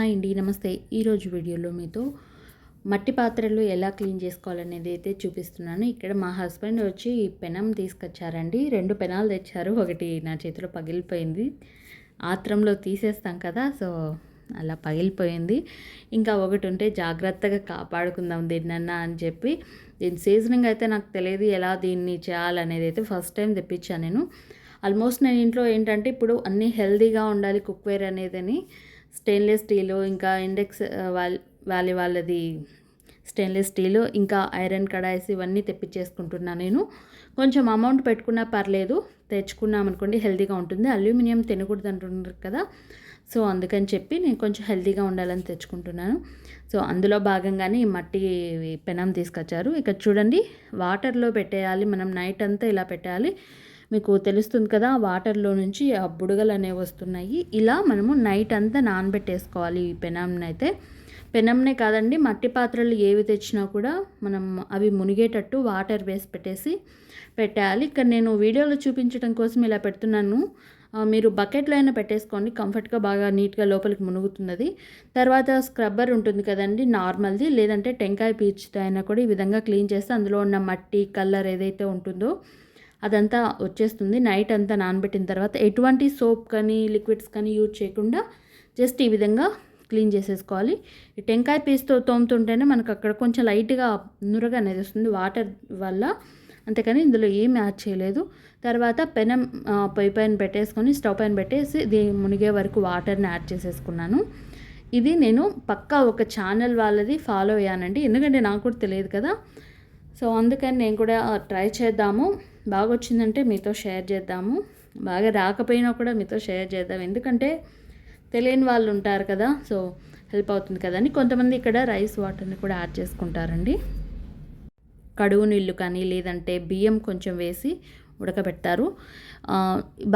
Hi అండి నమస్తే. ఈరోజు వీడియోలో మీతో మట్టి పాత్రలు ఎలా క్లీన్ చేసుకోవాలనేది అయితే చూపిస్తున్నాను. ఇక్కడ మా హస్బెండ్ వచ్చి పెనం తీసుకొచ్చారండి. రెండు పెనాలు తెచ్చారు. ఒకటి నా చేతిలో పగిలిపోయింది. ఆత్రంలో తీసేస్తాం కదా సో అలా పగిలిపోయింది. ఇంకా ఒకటి ఉంటే జాగ్రత్తగా కాపాడుకుందాం దీన్నన్నా అని చెప్పి దీని సీజనింగ్ అయితే నాకు తెలియదు ఎలా దీన్ని చేయాలనేది అయితే ఫస్ట్ టైం తెప్పించాను నేను. ఆల్మోస్ట్ నేను ఇంట్లో ఏంటంటే ఇప్పుడు అన్నీ హెల్దీగా ఉండాలి కుక్వేర్ అనేదని స్టెయిన్లెస్ స్టీలు ఇంకా ఇండెక్స్ వ్యాలీ వాళ్ళది స్టెయిన్లెస్ స్టీలు ఇంకా ఐరన్ కడాయిస్ ఇవన్నీ తెప్పించేసుకుంటున్నాను నేను. కొంచెం అమౌంట్ పెట్టుకున్నా పర్లేదు తెచ్చుకున్నాం అనుకోండి హెల్తీగా ఉంటుంది. అల్యూమినియం తినకూడదు అంటున్నారు కదా. సో అందుకని చెప్పి నేను కొంచెం హెల్తీగా ఉండాలని తెచ్చుకుంటున్నాను. సో అందులో భాగంగానే ఈ మట్టి పెనం తీసుకొచ్చారు. ఇక్కడ చూడండి వాటర్లో పెట్టేయాలి మనం నైట్ అంతా ఇలా పెట్టాలి మీకు తెలుస్తుంది కదా వాటర్లో నుంచి ఆ బుడగలు అనేవి వస్తున్నాయి. ఇలా మనము నైట్ అంతా నానబెట్టేసుకోవాలి ఈ పెనంని అయితే. పెనంనే కాదండి మట్టి పాత్రలు ఏవి తెచ్చినా కూడా మనం అవి మునిగేటట్టు వాటర్ వేసి పెట్టేసి పెట్టాలి. ఇక్కడ నేను వీడియోలో చూపించడం కోసం ఇలా పెడుతున్నాను. మీరు బకెట్లో అయినా పెట్టేసుకోండి కంఫర్ట్గా బాగా నీట్గా లోపలికి మునుగుతున్నది. తర్వాత స్క్రబ్బర్ ఉంటుంది కదండి నార్మల్ది. లేదంటే టెంకాయ పీచుతో అయినా కూడా ఈ విధంగా క్లీన్ చేస్తే అందులో ఉన్న మట్టి కలర్ ఏదైతే ఉంటుందో అదంతా వచ్చేస్తుంది. నైట్ అంతా నానబెట్టిన తర్వాత ఎటువంటి సోప్ కానీ లిక్విడ్స్ కానీ యూజ్ చేయకుండా జస్ట్ ఈ విధంగా క్లీన్ చేసేసుకోవాలి. టెంకాయ పీస్తో తోముతుంటేనే మనకు అక్కడ కొంచెం లైట్గా నురగ అనేది వస్తుంది. వాటర్ వల్ల అంతేకాని ఇందులో ఏం యాడ్ చేయలేదు. తర్వాత పెనం పొయ్యి పైన పెట్టేసుకొని స్టవ్ పైన పెట్టేసి ఇది మునిగే వరకు వాటర్ని యాడ్ చేసేసుకున్నాను. ఇది నేను పక్కా ఒక ఛానల్ వాళ్ళది ఫాలో అయ్యానండి. ఎందుకంటే నాకు కూడా తెలియదు కదా. సో అందుకని నేను కూడా ట్రై చేద్దాము. బాగా వచ్చిందంటే మీతో షేర్ చేద్దాము. బాగా రాకపోయినా కూడా మీతో షేర్ చేద్దాం. ఎందుకంటే తెలియని వాళ్ళు ఉంటారు కదా సో హెల్ప్ అవుతుంది కదండి కొంతమంది ఇక్కడ రైస్ వాటర్ని కూడా యాడ్ చేసుకుంటారండి. కడుగు నీళ్ళు కానీ లేదంటే బియ్యం కొంచెం వేసి ఉడకబెడతారు.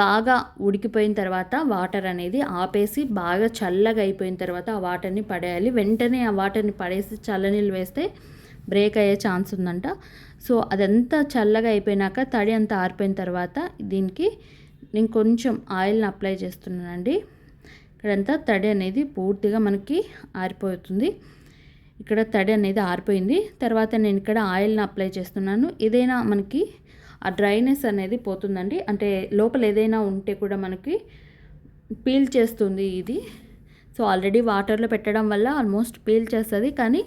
బాగా ఉడికిపోయిన తర్వాత వాటర్ అనేది ఆపేసి బాగా చల్లగా అయిపోయిన తర్వాత ఆ వాటర్ని పడేయాలి. వెంటనే ఆ వాటర్ని పడేసి చల్లనీళ్ళు వేస్తే బ్రేక్ అయ్యే ఛాన్స్ ఉందంట. సో అదంతా చల్లగా అయిపోయినాక తడి అంతా ఆరిపోయిన తర్వాత దీనికి నేను కొంచెం ఆయిల్ని అప్లై చేస్తున్నానండి. ఇక్కడంతా తడి అనేది పూర్తిగా మనకి ఆరిపోతుంది. ఇక్కడ తడి అనేది ఆరిపోయింది. తర్వాత నేను ఇక్కడ ఆయిల్ని అప్లై చేస్తున్నాను. ఏదైనా మనకి ఆ డ్రైనెస్ అనేది పోతుందండి. అంటే లోపల ఏదైనా ఉంటే కూడా మనకి పీల్ చేస్తుంది ఇది. సో ఆల్రెడీ వాటర్లో పెట్టడం వల్ల ఆల్మోస్ట్ పీల్ చేస్తుంది. కానీ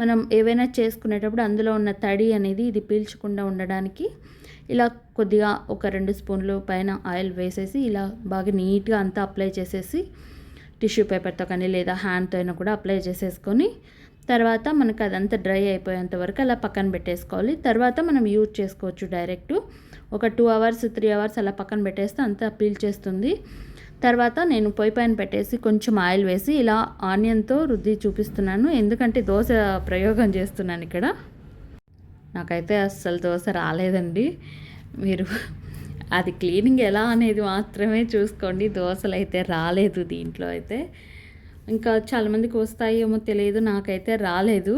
మనం ఏవైనా చేసుకునేటప్పుడు అందులో ఉన్న తడి అనేది ఇది పీల్చకుండా ఉండడానికి ఇలా కొద్దిగా ఒక రెండు స్పూన్లు పైన ఆయిల్ వేసేసి ఇలా బాగా నీట్గా అంతా అప్లై చేసేసి టిష్యూ పేపర్తో కానీ లేదా హ్యాండ్తో అయినా కూడా అప్లై చేసేసుకొని తర్వాత మనకు అదంతా డ్రై అయిపోయేంత వరకు అలా పక్కన పెట్టేసుకోవాలి. తర్వాత మనం యూజ్ చేసుకోవచ్చు డైరెక్ట్ ఒక టూ అవర్స్ త్రీ అవర్స్ అలా పక్కన పెట్టేస్తే అంతా పీల్చేస్తుంది. తర్వాత నేను పొయ్యి పైన పెట్టేసి కొంచెం ఆయిల్ వేసి ఇలా ఆనియన్తో రుద్ది చూపిస్తున్నాను. ఎందుకంటే దోశ ప్రయోగం చేస్తున్నాను ఇక్కడ. నాకైతే అస్సలు దోశ రాలేదండి. మీరు అది క్లీనింగ్ ఎలా అనేది మాత్రమే చూసుకోండి. దోశలు అయితే రాలేదు దీంట్లో అయితే. ఇంకా చాలామందికి వస్తాయేమో తెలియదు. నాకైతే రాలేదు.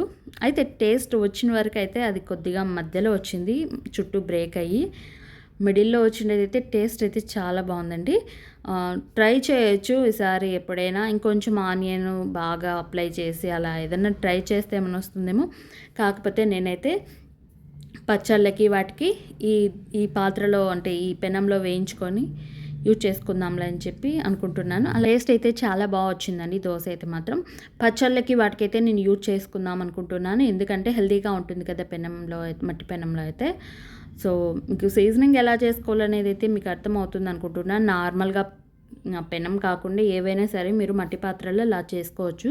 అయితే టేస్ట్ వచ్చిన వరకు అయితే అది కొద్దిగా మధ్యలో వచ్చింది. చుట్టూ బ్రేక్ అయ్యి. మిడిల్లో వచ్చినది అయితే టేస్ట్ అయితే చాలా బాగుందండి. ట్రై చేయొచ్చు ఈసారి ఎప్పుడైనా. ఇంకొంచెం ఆనియన్ బాగా అప్లై చేసి అలా ఏదైనా ట్రై చేస్తే ఏమైనా వస్తుందేమో. కాకపోతే నేనైతే పచ్చళ్ళకి వాటికి ఈ ఈ పాత్రలో అంటే ఈ పెనంలో వేయించుకొని యూజ్ చేసుకుందాంలే అని చెప్పి అనుకుంటున్నాను. ఆ టేస్ట్ అయితే చాలా బాగా వచ్చిందండి దోశ అయితే మాత్రం. పచ్చళ్ళకి వాటికైతే నేను యూజ్ చేసుకుందాం అనుకుంటున్నాను. ఎందుకంటే హెల్తీగా ఉంటుంది కదా పెనంలో మట్టి పెనంలో అయితే. సో మీకు సీజనింగ్ ఎలా చేసుకోవాలనేది అయితే మీకు అర్థమవుతుంది అనుకుంటున్నాను. నార్మల్గా పెనం కాకుండా ఏవైనా సరే మీరు మట్టి పాత్రలో ఇలా చేసుకోవచ్చు.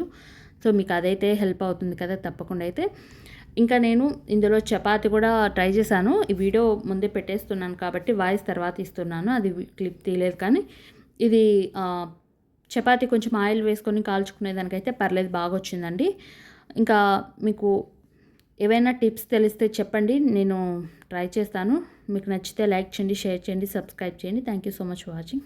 సో మీకు అదైతే హెల్ప్ అవుతుంది కదా తప్పకుండా అయితే. ఇంకా నేను ఇందులో చపాతి కూడా ట్రై చేశాను. ఈ వీడియో ముందే పెట్టేస్తున్నాను కాబట్టి వాయిస్ తర్వాత ఇస్తున్నాను. అది క్లిప్ తీయలేదు కానీ ఇది చపాతి కొంచెం ఆయిల్ వేసుకొని కాల్చుకునేదానికైతే పర్లేదు బాగా వచ్చిందండి. ఇంకా మీకు ఏవైనా టిప్స్ తెలిస్తే చెప్పండి నేను ట్రై చేస్తాను. మీకు నచ్చితే లైక్ చేయండి షేర్ చేయండి సబ్స్క్రైబ్ చేయండి. Thank you so much watching.